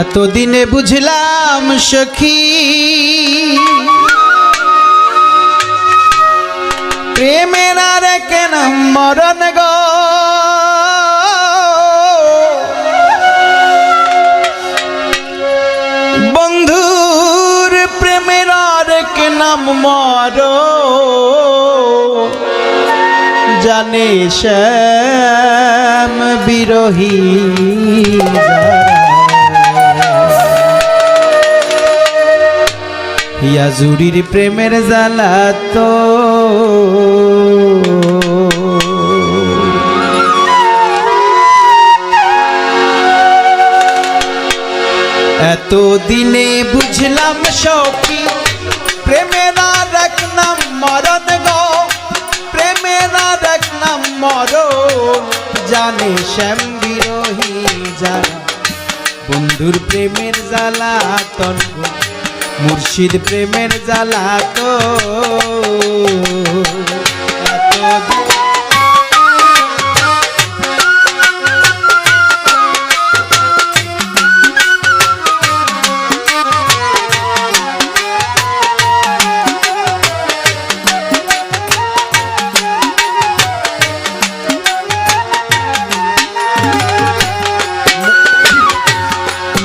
এতদিনে বুঝলাম, সখী। প্রেমের আর কেন মরণ গো। বন্ধুর প্রেমের আর নাম মর জানে শ্যাম বিরোহী ইয়াজুরির প্রেমের জ্বালা তো। এত দিনে বুঝলাম সখী, প্রেমের আর এক নাম মরণ গো। প্রেমের আর এক নাম জানে শ্যাম বিরোহী যারা। বন্ধুর প্রেমের জ্বালা তন্ব মুর্শিদ প্রেমের জ্বালা তো।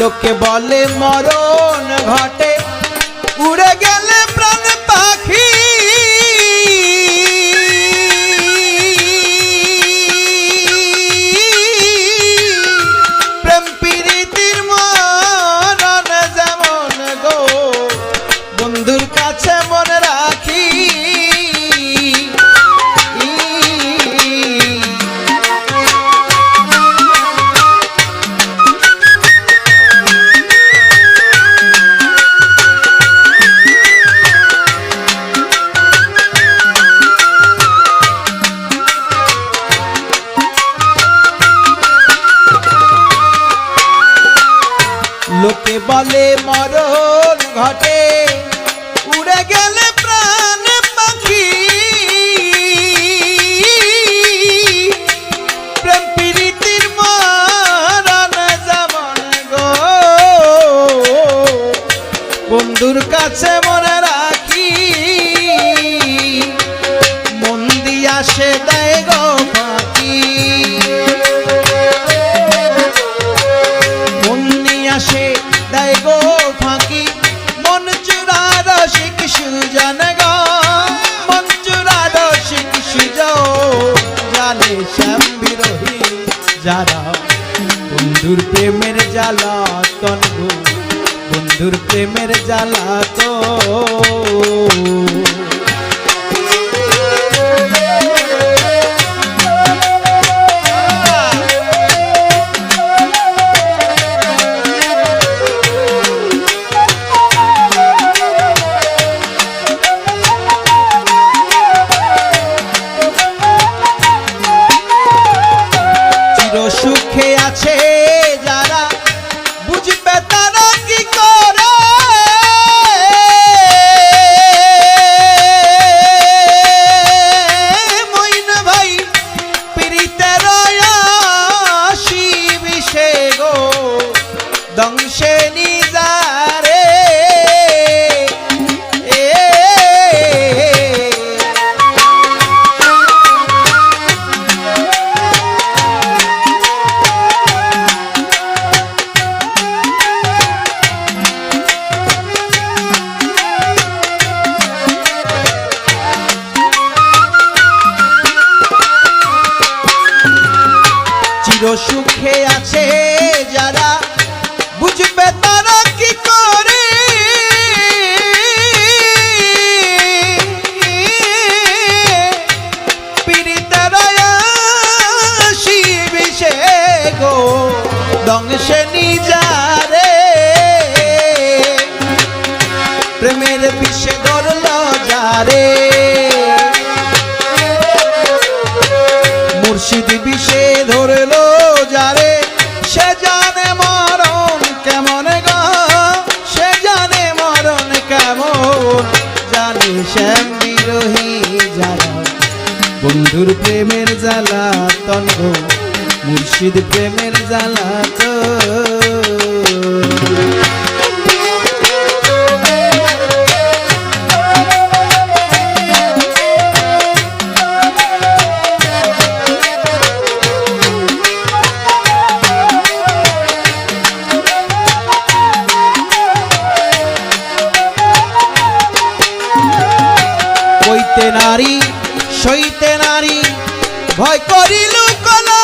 লোকে বলে মরণ গো আসে দেয় ফাঁকি। মন চুরা রসিক সুজন গো। মন চুরা রসিক সুজ জানে শ্যাম বিরোহী যারা বন্ধুর প্রেমের জ্বালা তনগ বন্ধুর প্রেমের জ্বালা তো বিষে ধরলো যারে, সে জানে মরণ কেমন গা, সে জানে মরণ কেমন, জানি শ্যাম বিরোহী যারা। বন্ধুর প্রেমের জ্বালা তন্গ মুর্শিদ প্রেমের জ্বালা নারী সইতে নারী ভয় করিল কলা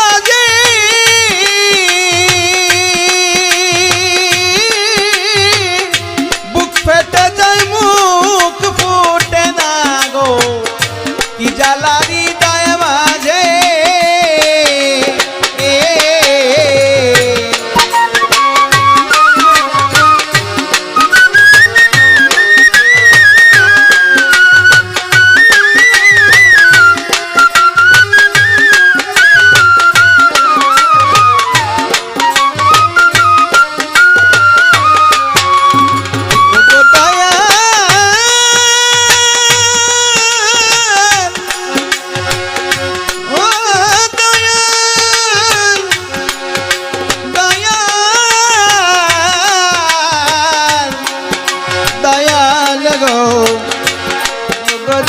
গো।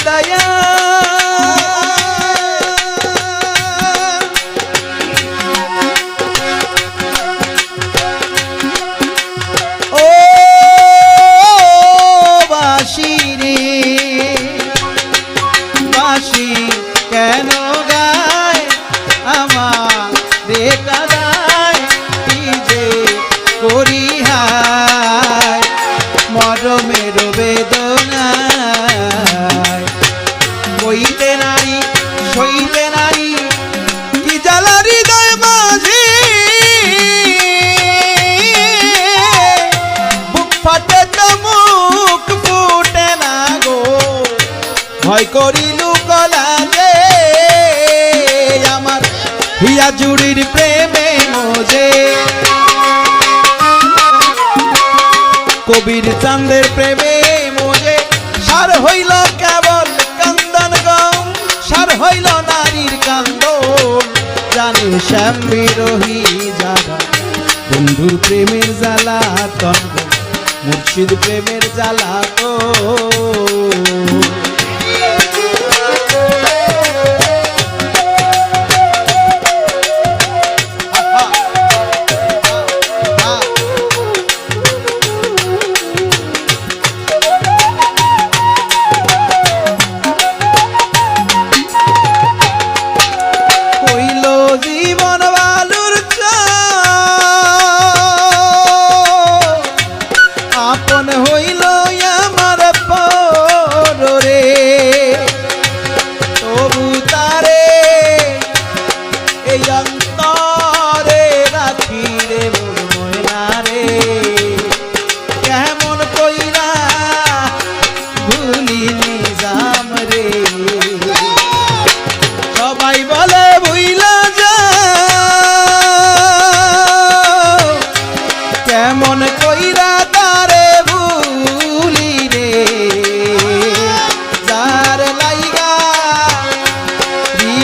দয়া ও বাসি রে বাসি কেন গায় আমার বেকার করিলু কলাজে আমার হিয়া জুড়ির প্রেমে মজে। কবির চান্দের প্রেমে মজে। সার হইল কেবল কান্দন গম, সার হইল নারীর কান্দ জানি শ্যাম বিরোহী যারা বন্ধুর প্রেমের জ্বালা তন্দ মুর্শিদ প্রেমের জ্বালা তো।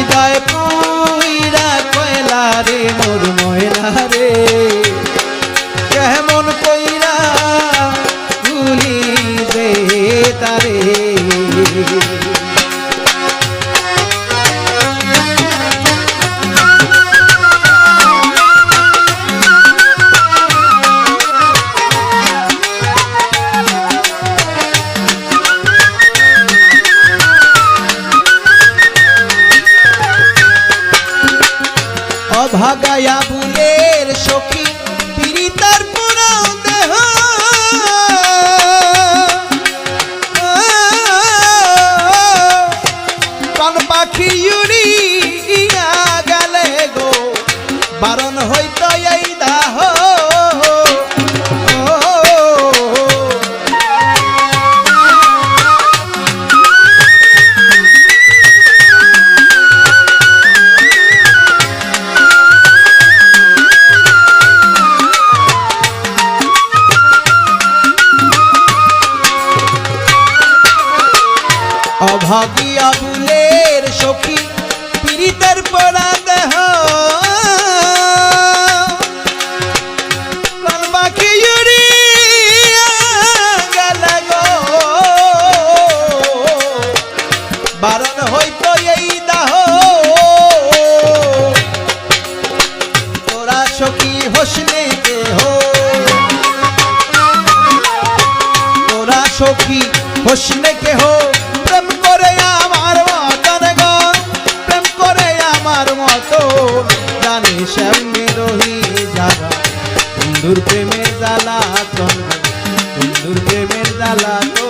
বিদায় হোসনে কেহ? প্রেম করে আমার মতন গন প্রেম করে আমার মতো। জানি সামনে রহি যারা। বন্ধুর প্রেমের জ্বালা বন্ধুর প্রেমের জ্বালা